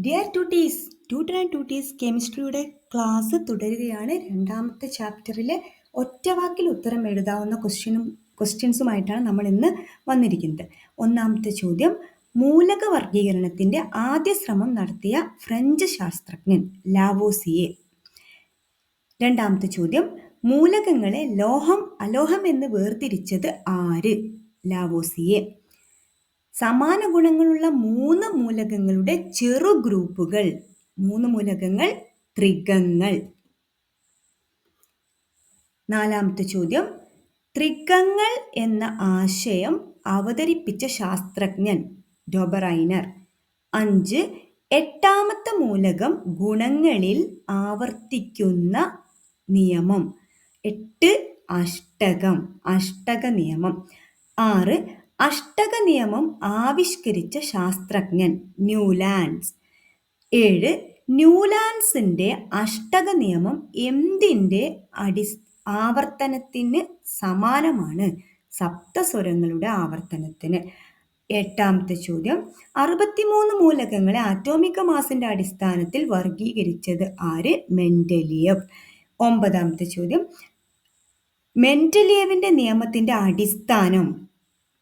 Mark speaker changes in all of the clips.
Speaker 1: Dear tooties tutor and tooties കെമിസ്ട്രിയുടെ class തുടരുകയാണ്. രണ്ടാമത്തെ ചാപ്റ്ററിലെ ഒറ്റവാക്കിൽ ഉത്തരം എഴുതാവുന്ന ക്വസ്റ്റ്യനും ക്വസ്റ്റ്യൻസുമായിട്ടാണ് നമ്മൾ ഇന്ന് വന്നിരിക്കുന്നത്. ഒന്നാമത്തെ ചോദ്യം മൂലക വർഗീകരണത്തിന്റെ ആദ്യ ശ്രമം നടത്തിയ ഫ്രഞ്ച് ശാസ്ത്രജ്ഞൻ ലാവോസിയെ. രണ്ടാമത്തെ ചോദ്യം മൂലകങ്ങളെ ലോഹം അലോഹം എന്ന് വേർതിരിച്ചത് ആര്? ലാവോസിയെ. സമാന ഗുണങ്ങളുള്ള മൂന്ന് മൂലകങ്ങളുടെ ചെറു ഗ്രൂപ്പുകൾ. മൂന്ന് മൂലകങ്ങൾ ത്രികങ്ങൾ. നാലാമത്തെ ചോദ്യം ത്രികങ്ങൾ എന്ന ആശയം അവതരിപ്പിച്ച ശാസ്ത്രജ്ഞൻ ഡോബറൈനർ അഞ്ച് എട്ടാമത്തെ മൂലകം ഗുണങ്ങളിൽ ആവർത്തിക്കുന്ന നിയമം. എട്ട് അഷ്ടകം അഷ്ടക നിയമം. ആറ് അഷ്ടക നിയമം ആവിഷ്കരിച്ച ശാസ്ത്രജ്ഞൻ ന്യൂലാൻഡ്സ്. ഏഴ് ന്യൂലാൻഡ്സിന്റെ അഷ്ടക നിയമം എന്തിന്റെ അടി ആവർത്തനത്തിന് സമാനമാണ്? സപ്തസ്വരങ്ങളുടെ ആവർത്തനത്തിന്. എട്ടാമത്തെ ചോദ്യം. അറുപത്തിമൂന്ന് മൂലകങ്ങളെ ആറ്റോമിക മാസിന്റെ അടിസ്ഥാനത്തിൽ വർഗീകരിച്ചത് ആര്? മെന്റലിയവ് ഒമ്പതാമത്തെ ചോദ്യം. മെന്റലിയവിന്റെ നിയമത്തിന്റെ അടിസ്ഥാനം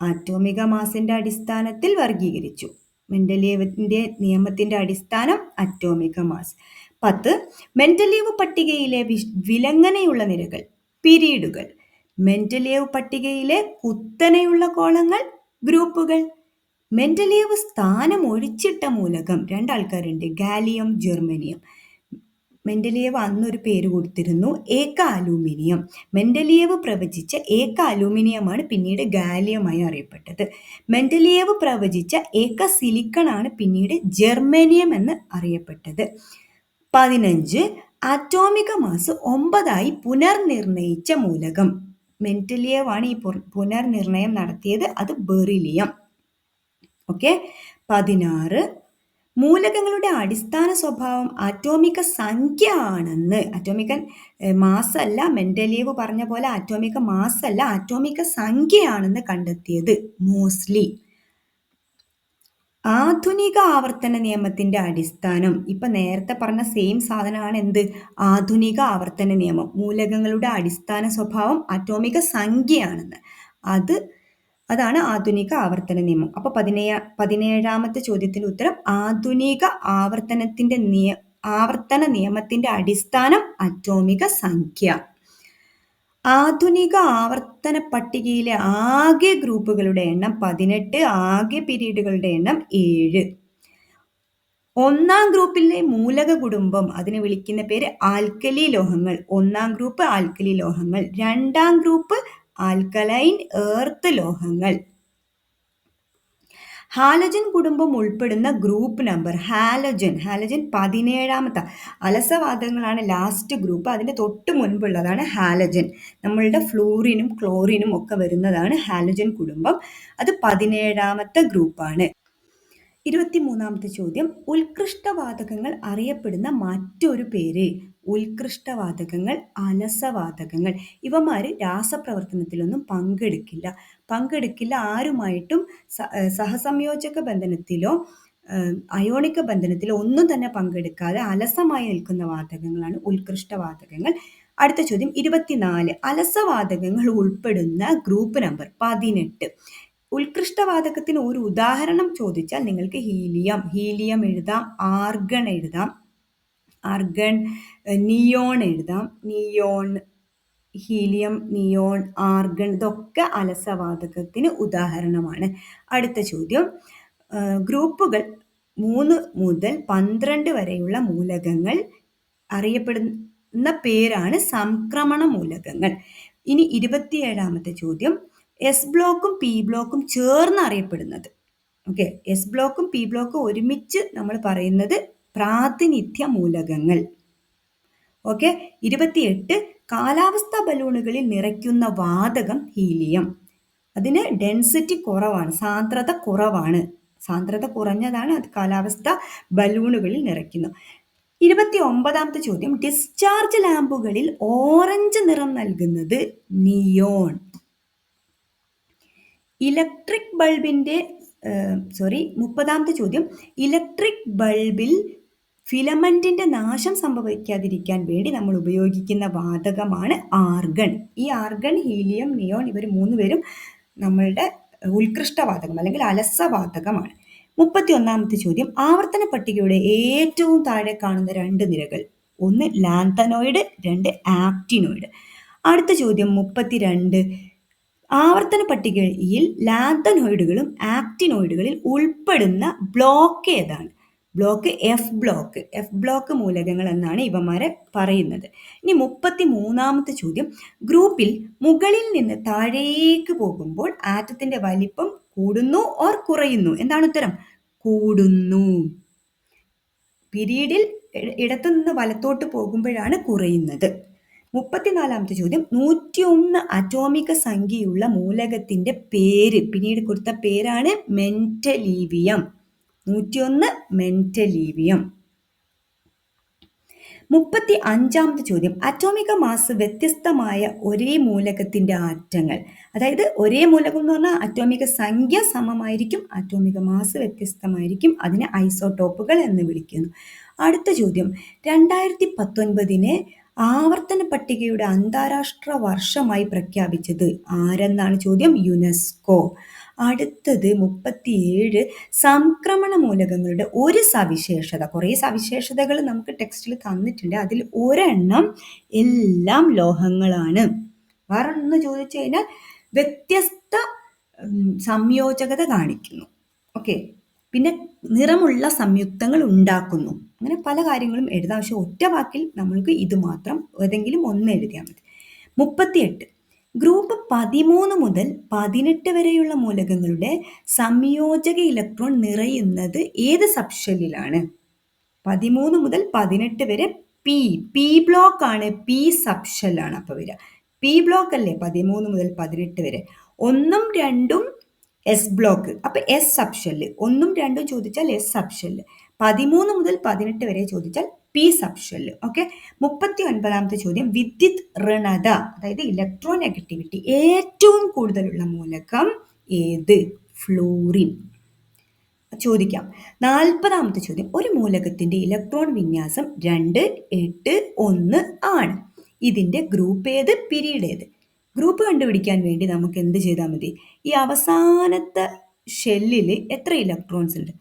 Speaker 1: ആറ്റോമിക മാസിന്റെ അടിസ്ഥാനത്തിൽ വർഗീകരിച്ചു മെന്റലിയവിന്റെ നിയമത്തിന്റെ അടിസ്ഥാനം അറ്റോമിക മാസ് പത്ത് മെന്റലിയവ് പട്ടികയിലെ വിലങ്ങനെയുള്ള നിരകൾ പിരീഡുകൾ. മെന്റലിയവ് പട്ടികയിലെ കുത്തനെയുള്ള കോളങ്ങൾ ഗ്രൂപ്പുകൾ. മെന്റലിയവ് സ്ഥാനം ഒഴിച്ചിട്ട മൂലകം രണ്ടാൾക്കാരുണ്ട് ഗാലിയം ജെർമനിയം മെന്റലിയേവ് അന്നൊരു പേര് കൊടുത്തിരുന്നു ഏക്ക അലൂമിനിയം മെന്റലിയേവ് പ്രവചിച്ച ഏക്ക അലൂമിനിയമാണ് പിന്നീട് ഗാലിയമായി അറിയപ്പെട്ടത്. മെന്റലിയേവ് പ്രവചിച്ച ഏക്ക സിലിക്കൺ ആണ് പിന്നീട് ജെർമേനിയം എന്ന് അറിയപ്പെട്ടത്. പതിനഞ്ച് അറ്റോമിക മാസ് ഒമ്പതായി പുനർനിർണയിച്ച മൂലകം. മെന്റലിയേവാണ് ഈ പുനർനിർണയം നടത്തിയത് അത് ബെറിലിയം. ഓക്കെ? പതിനാറ് മൂലകങ്ങളുടെ അടിസ്ഥാന സ്വഭാവം അറ്റോമിക സംഖ്യ ആണെന്ന് അറ്റോമിക മാസല്ല മെന്റലീവ് പറഞ്ഞ പോലെ അറ്റോമിക മാസല്ല അറ്റോമിക സംഖ്യയാണെന്ന് കണ്ടെത്തിയത് മോസ്ലി ആധുനിക ആവർത്തന നിയമത്തിന്റെ അടിസ്ഥാനം. ഇപ്പൊ നേരത്തെ പറഞ്ഞ സെയിം സാധനമാണ് എന്ത്? ആധുനിക ആവർത്തന നിയമം. മൂലകങ്ങളുടെ അടിസ്ഥാന സ്വഭാവം അറ്റോമിക സംഖ്യയാണെന്ന്. അത് അതാണ് ആധുനിക ആവർത്തന നിയമം. അപ്പൊ പതിനേഴ പതിനേഴാമത്തെ ചോദ്യത്തിന് ഉത്തരം ആധുനിക ആവർത്തനത്തിന്റെ നിയ ആവർത്തന നിയമത്തിന്റെ അടിസ്ഥാനം അറ്റോമിക സംഖ്യ. ആധുനിക ആവർത്തന പട്ടികയിലെ ആകെ ഗ്രൂപ്പുകളുടെ എണ്ണം പതിനെട്ട് ആകെ പീരീഡുകളുടെ എണ്ണം ഏഴ്. ഒന്നാം ഗ്രൂപ്പിലെ മൂലക കുടുംബം അതിനെ വിളിക്കുന്ന പേര് ആൽക്കലി ലോഹങ്ങൾ. ഒന്നാം ഗ്രൂപ്പ് ആൽക്കലി ലോഹങ്ങൾ. രണ്ടാം ഗ്രൂപ്പ് ആൽക്കലൈൻ ഏർത്ത് ലോഹങ്ങൾ. ഹാലജൻ കുടുംബം ഉൾപ്പെടുന്ന ഗ്രൂപ്പ് നമ്പർ ഹാലജൻ. ഹാലജൻ പതിനേഴാമത്തെ. അലസവാദങ്ങളാണ് ലാസ്റ്റ് ഗ്രൂപ്പ്. അതിന്റെ തൊട്ട് മുൻപുള്ളതാണ് ഹാലജൻ. നമ്മളുടെ ഫ്ലൂറിനും ക്ലോറിനും ഒക്കെ വരുന്നതാണ് ഹാലജൻ കുടുംബം. അത് പതിനേഴാമത്തെ ഗ്രൂപ്പാണ്. ഇരുപത്തിമൂന്നാമത്തെ ചോദ്യം. ഉത്കൃഷ്ടവാതകങ്ങൾ അറിയപ്പെടുന്ന മറ്റൊരു പേര്. ഉത്കൃഷ്ടവാതകങ്ങൾ അലസവാതകങ്ങൾ ഇവമാർ രാസപ്രവർത്തനത്തിലൊന്നും പങ്കെടുക്കില്ല. പങ്കെടുക്കില്ല ആരുമായിട്ടും സഹസംയോജക ബന്ധനത്തിലോ അയോണിക ബന്ധനത്തിലോ ഒന്നും തന്നെ പങ്കെടുക്കാതെ അലസമായി നിൽക്കുന്ന വാതകങ്ങളാണ് ഉത്കൃഷ്ടവാതകങ്ങൾ. അടുത്ത ചോദ്യം ഇരുപത്തിനാല്. അലസവാതകങ്ങൾ ഉൾപ്പെടുന്ന ഗ്രൂപ്പ് നമ്പർ പതിനെട്ട്. ഉത്കൃഷ്ടവാതകത്തിന് ഒരു ഉദാഹരണം ചോദിച്ചാൽ നിങ്ങൾക്ക് ഹീലിയം ഹീലിയം എഴുതാം ആർഗൺ എഴുതാം. ആർഗൺ നിയോൺ എഴുതാം. നിയോൺ ഹീലിയം നിയോൺ ആർഗൺ ഇതൊക്കെ അലസവാതകത്തിന് ഉദാഹരണമാണ്. അടുത്ത ചോദ്യം. ഗ്രൂപ്പുകൾ മൂന്ന് മുതൽ പന്ത്രണ്ട് വരെയുള്ള മൂലകങ്ങൾ അറിയപ്പെടുന്ന പേരാണ് സംക്രമണ മൂലകങ്ങൾ. ഇനി ഇരുപത്തിയേഴാമത്തെ ചോദ്യം. എസ് ബ്ലോക്കും പി ബ്ലോക്കും ചേർന്ന് അറിയപ്പെടുന്നത്. ഓക്കെ എസ് ബ്ലോക്കും പി ബ്ലോക്കും ഒരുമിച്ച് നമ്മൾ പറയുന്നത് പ്രാതിനിധ്യ മൂലകങ്ങൾ. ഓക്കെ? ഇരുപത്തിയെട്ട് കാലാവസ്ഥ ബലൂണുകളിൽ നിറയ്ക്കുന്ന വാതകം ഹീലിയം. അതിന് ഡെൻസിറ്റി കുറവാണ് സാന്ദ്രത കുറവാണ്. സാന്ദ്രത കുറഞ്ഞതാണ് അത് കാലാവസ്ഥ ബലൂണുകളിൽ നിറയ്ക്കുന്നത് ഇരുപത്തി ഒമ്പതാമത്തെ ചോദ്യം ഡിസ്ചാർജ് ലാമ്പുകളിൽ ഓറഞ്ച് നിറം നൽകുന്നത് നിയോൺ ഇലക്ട്രിക് ബൾബിന്റെ സോറി മുപ്പതാമത്തെ ചോദ്യം ഇലക്ട്രിക് ബൾബിൽ ഫിലമെന്റിന്റെ നാശം സംഭവിക്കാതിരിക്കാൻ വേണ്ടി നമ്മൾ ഉപയോഗിക്കുന്ന വാതകമാണ് ആർഗൺ. ഈ ആർഗൺ ഹീലിയം നിയോൺ ഇവർ മൂന്നുപേരും നമ്മളുടെ ഉത്കൃഷ്ടവാതകം അല്ലെങ്കിൽ അലസവാതകമാണ് മുപ്പത്തി ഒന്നാമത്തെ ചോദ്യം. ആവർത്തന പട്ടികയുടെ ഏറ്റവും താഴെ കാണുന്ന രണ്ട് നിരകൾ. ഒന്ന് ലാന്തനോയിഡ് രണ്ട് ആക്ടിനോയിഡ് അടുത്ത ചോദ്യം മുപ്പത്തിരണ്ട്. ആവർത്തന പട്ടികയിൽ ലാന്തനോയിഡുകളും ആക്ടിനോയിഡുകളിൽ ഉൾപ്പെടുന്ന ബ്ലോക്ക് ഏതാണ്? Block F block F block മൂലകങ്ങൾ എന്നാണ് ഇവന്മാരെ പറയുന്നത്. ഇനി മുപ്പത്തി മൂന്നാമത്തെ ചോദ്യം. ഗ്രൂപ്പിൽ മുകളിൽ നിന്ന് താഴേക്ക് പോകുമ്പോൾ ആറ്റത്തിന്റെ വലിപ്പം കൂടുന്നു ഓർ കുറയുന്നു? എന്താണ് ഉത്തരം? കൂടുന്നു. പിരീഡിൽ ഇടത്തു നിന്ന് വലത്തോട്ട് പോകുമ്പോഴാണ് കുറയുന്നത്. മുപ്പത്തിനാലാമത്തെ ചോദ്യം. നൂറ്റിയൊന്ന് അറ്റോമിക സംഖ്യയുള്ള മൂലകത്തിന്റെ പേര്. പിന്നീട് കൊടുത്ത പേരാണ് മെന്റലീവിയം. നൂറ്റിയൊന്ന് മെന്റലീവിയം. മുപ്പത്തി അഞ്ചാമത്തെ ചോദ്യം. അറ്റോമിക മാസ് വ്യത്യസ്തമായ ഒരേ മൂലകത്തിന്റെ ആറ്റങ്ങൾ. അതായത് ഒരേ മൂലകം എന്ന് പറഞ്ഞാൽ അറ്റോമിക സംഖ്യ സമമായിരിക്കും അറ്റോമിക മാസ് വ്യത്യസ്തമായിരിക്കും അതിനെ ഐസോടോപ്പുകൾ എന്ന് വിളിക്കുന്നു. അടുത്ത ചോദ്യം. രണ്ടായിരത്തി പത്തൊൻപതിനെ ആവർത്തന പട്ടികയുടെ അന്താരാഷ്ട്ര വർഷമായി പ്രഖ്യാപിച്ചത് ആരെന്നാണ് ചോദ്യം? യുനെസ്കോ. അടുത്തത് മുപ്പത്തിയേഴ് സംക്രമണ മൂലകങ്ങളുടെ ഒരു സവിശേഷത. കുറേ സവിശേഷതകൾ നമുക്ക് ടെക്സ്റ്റിൽ തന്നിട്ടുണ്ട്. അതിൽ ഒരെണ്ണം എല്ലാം ലോഹങ്ങളാണ്. വേറൊന്ന് ചോദിച്ചു കഴിഞ്ഞാൽ വ്യത്യസ്ത സംയോജകത കാണിക്കുന്നു. ഓക്കെ പിന്നെ നിറമുള്ള സംയുക്തങ്ങൾ ഉണ്ടാക്കുന്നു. അങ്ങനെ പല കാര്യങ്ങളും എഴുതാം. പക്ഷെ ഒറ്റ വാക്കിൽ നമ്മൾക്ക് ഇത് മാത്രം ഏതെങ്കിലും ഒന്ന് എഴുതിയാൽ മതി. മുപ്പത്തിയെട്ട്. ഗ്രൂപ്പ് പതിമൂന്ന് മുതൽ പതിനെട്ട് വരെയുള്ള മൂലകങ്ങളുടെ സംയോജക ഇലക്ട്രോൺ നിറയുന്നത് ഏത് സബ്ഷെല്ലിലാണ്? പതിമൂന്ന് മുതൽ പതിനെട്ട് വരെ പി പി ബ്ലോക്ക് ആണ് പി സബ്ഷെല്ലാണ് അപ്പോൾ വരിക. പി ബ്ലോക്ക് അല്ലേ? പതിമൂന്ന് മുതൽ പതിനെട്ട് വരെ. ഒന്നും രണ്ടും എസ് ബ്ലോക്ക്. അപ്പോൾ എസ് സബ്ഷെല്ല്. ഒന്നും രണ്ടും ചോദിച്ചാൽ എസ് സബ്ഷെല്ല്. പതിമൂന്ന് മുതൽ പതിനെട്ട് വരെ ചോദിച്ചാൽ പി സബ്ഷെല്ല് ഓക്കെ മുപ്പത്തി ഒൻപതാമത്തെ ചോദ്യം. വിദ്യുത് ഋണത അതായത് ഇലക്ട്രോ നെഗറ്റിവിറ്റി ഏറ്റവും കൂടുതലുള്ള മൂലകം ഏത്? ഫ്ലൂറിൻ ചോദിക്കാം. നാൽപ്പതാമത്തെ ചോദ്യം. ഒരു മൂലകത്തിന്റെ ഇലക്ട്രോൺ വിന്യാസം രണ്ട് എട്ട് ഒന്ന് ആണ്. ഇതിന്റെ ഗ്രൂപ്പ് ഏത്? പിരീഡ് ഏത്? ഗ്രൂപ്പ് കണ്ടുപിടിക്കാൻ വേണ്ടി നമുക്ക് എന്ത് ചെയ്താൽ മതി? ഈ അവസാനത്തെ ഷെല്ലിൽ എത്ര ഇലക്ട്രോൺസ് ഉണ്ട്?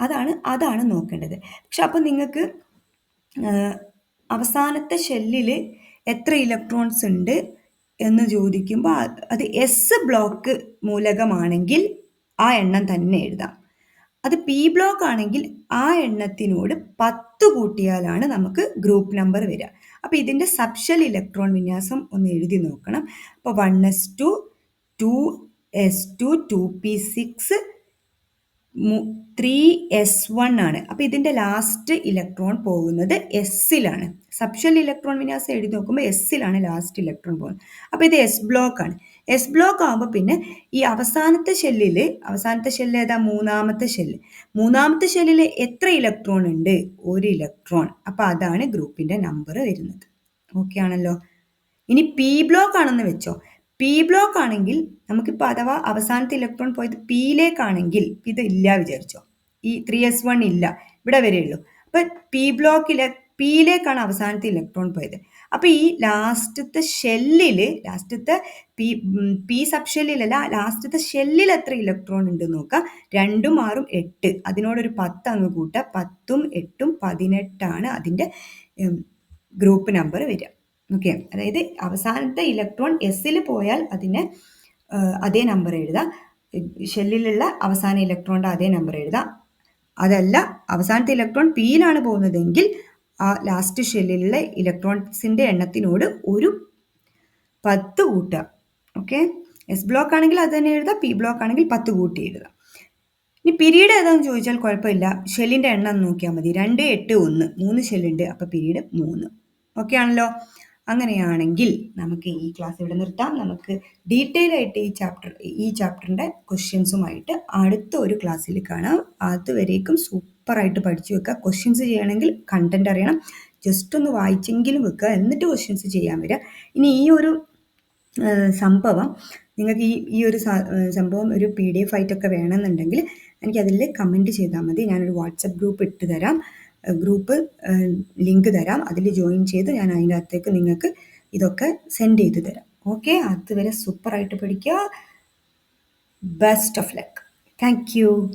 Speaker 1: അതാണ് അതാണ് നോക്കേണ്ടത്. പക്ഷെ അപ്പം നിങ്ങൾക്ക് അവസാനത്തെ ഷെല്ലിൽ എത്ര ഇലക്ട്രോൺസ് ഉണ്ട് എന്ന് ചോദിക്കുമ്പോൾ അത് എസ് ബ്ലോക്ക് മൂലകമാണെങ്കിൽ ആ എണ്ണം തന്നെ എഴുതാം. അത് പി ബ്ലോക്ക് ആണെങ്കിൽ ആ എണ്ണത്തിനോട് പത്ത് കൂട്ടിയാലാണ് നമുക്ക് ഗ്രൂപ്പ് നമ്പർ വരിക. അപ്പോൾ ഇതിന്റെ സബ്ഷൽ ഇലക്ട്രോൺ വിന്യാസം ഒന്ന് എഴുതി നോക്കണം. അപ്പോൾ one S two two S two two P six three S one ആണ്. അപ്പോൾ ഇതിന്റെ ലാസ്റ്റ് ഇലക്ട്രോൺ പോകുന്നത് എസ്സിലാണ് സബ്ഷൽ ഇലക്ട്രോൺ വിന്യാസം എഴുതി നോക്കുമ്പോൾ എസ്സിലാണ് ലാസ്റ്റ് ഇലക്ട്രോൺ പോകുന്നത്. അപ്പോൾ ഇത് എസ് ബ്ലോക്ക് ആണ്. എസ് ബ്ലോക്ക് ആകുമ്പോൾ പിന്നെ ഈ അവസാനത്തെ ഷെല്ലിൽ അവസാനത്തെ ഷെല്ല് ഏതാ? മൂന്നാമത്തെ ഷെല്ല് മൂന്നാമത്തെ ഷെല്ലിൽ എത്ര ഇലക്ട്രോൺ ഉണ്ട്? ഒരു ഇലക്ട്രോൺ അപ്പോൾ അതാണ് ഗ്രൂപ്പിന്റെ നമ്പർ വരുന്നത്. ഓക്കെ ആണല്ലോ? ഇനി പി ബ്ലോക്ക് ആണെന്ന് വെച്ചോ. പി ബ്ലോക്ക് ആണെങ്കിൽ നമുക്കിപ്പോൾ അഥവാ അവസാനത്തെ ഇലക്ട്രോൺ പോയത് പിയിലേക്കാണെങ്കിൽ ഇത് ഇല്ല വിചാരിച്ചോ. ഈ ത്രീ എസ് വൺ ഇല്ല. ഇവിടെ വരെയുള്ളൂ അപ്പൊ പി ബ്ലോക്കിലെ പിയിലേക്കാണ് അവസാനത്തെ ഇലക്ട്രോൺ പോയത്. അപ്പൊ ഈ ലാസ്റ്റത്തെ ഷെല്ലിൽ ലാസ്റ്റത്തെ പി പി സബ് ഷെല്ലിലല്ല ലാസ്റ്റത്തെ ഷെല്ലിൽ എത്ര ഇലക്ട്രോൺ ഉണ്ട് നോക്കുക രണ്ടും ആറും എട്ട്. അതിനോടൊരു പത്ത് അങ്ങ് കൂട്ടുക പത്തും എട്ടും പതിനെട്ടാണ് അതിന്റെ ഗ്രൂപ്പ് നമ്പർ വരിക. ഓക്കെ അതായത് അവസാനത്തെ ഇലക്ട്രോൺ എസ്സിൽ പോയാൽ അതിന് അതേ നമ്പർ എഴുതാം. ഷെല്ലിലുള്ള അവസാന ഇലക്ട്രോണിന്റെ അതേ നമ്പർ എഴുതാം. അതല്ല അവസാനത്തെ ഇലക്ട്രോൺ പിയിലാണ് പോകുന്നതെങ്കിൽ ആ ലാസ്റ്റ് ഷെല്ലിലുള്ള ഇലക്ട്രോൺസിന്റെ എണ്ണത്തിനോട് ഒരു പത്ത് കൂട്ടുക. ഓക്കെ എസ് ബ്ലോക്ക് ആണെങ്കിൽ അത് തന്നെ എഴുതാം പി ബ്ലോക്ക് ആണെങ്കിൽ പത്ത് കൂട്ടി എഴുതാം. ഇനി പിരീഡ് ഏതാണെന്ന് ചോദിച്ചാൽ കുഴപ്പമില്ല. ഷെല്ലിന്റെ എണ്ണം നോക്കിയാൽ മതി. രണ്ട് എട്ട് ഒന്ന്. മൂന്ന് ഷെല്ലുണ്ട്. അപ്പോൾ പിരീഡ് മൂന്ന്. ഓക്കെ ആണല്ലോ? അങ്ങനെയാണെങ്കിൽ നമുക്ക് ഈ ക്ലാസ് ഇവിടെ നിർത്താം. നമുക്ക് ഡീറ്റെയിൽ ആയിട്ട് ഈ ചാപ്റ്റർ ഈ ചാപ്റ്ററിന്റെ ക്വസ്റ്റ്യൻസുമായിട്ട് അടുത്ത ഒരു ക്ലാസ്സിൽ കാണാം. അതുവരേക്കും സൂപ്പറായിട്ട് പഠിച്ചു വെക്കുക. ക്വസ്റ്റ്യൻസ് ചെയ്യണമെങ്കിൽ കണ്ടന്റ് അറിയണം. ജസ്റ്റ് ഒന്ന് വായിച്ചെങ്കിലും വെക്കുക. എന്നിട്ട് ക്വസ്റ്റ്യൻസ് ചെയ്യാൻ വരിക. ഇനി ഈ ഒരു സംഭവം നിങ്ങൾക്ക് ഈ ഈ ഒരു സംഭവം ഒരു പി ഡി എഫ് ആയിട്ടൊക്കെ വേണമെന്നുണ്ടെങ്കിൽ എനിക്കതിൽ കമന്റ് ചെയ്താൽ മതി. ഞാനൊരു വാട്സപ്പ് ഗ്രൂപ്പ് ഇട്ട് തരാം. ഗ്രൂപ്പ് ലിങ്ക് തരാം. അതിൽ ജോയിൻ ചെയ്ത് ഞാൻ അതിന്റെ നിങ്ങൾക്ക് ഇതൊക്കെ സെൻഡ് ചെയ്ത് തരാം. ഓക്കെ അതുവരെ സൂപ്പറായിട്ട് പഠിക്കുക. Best of luck thank you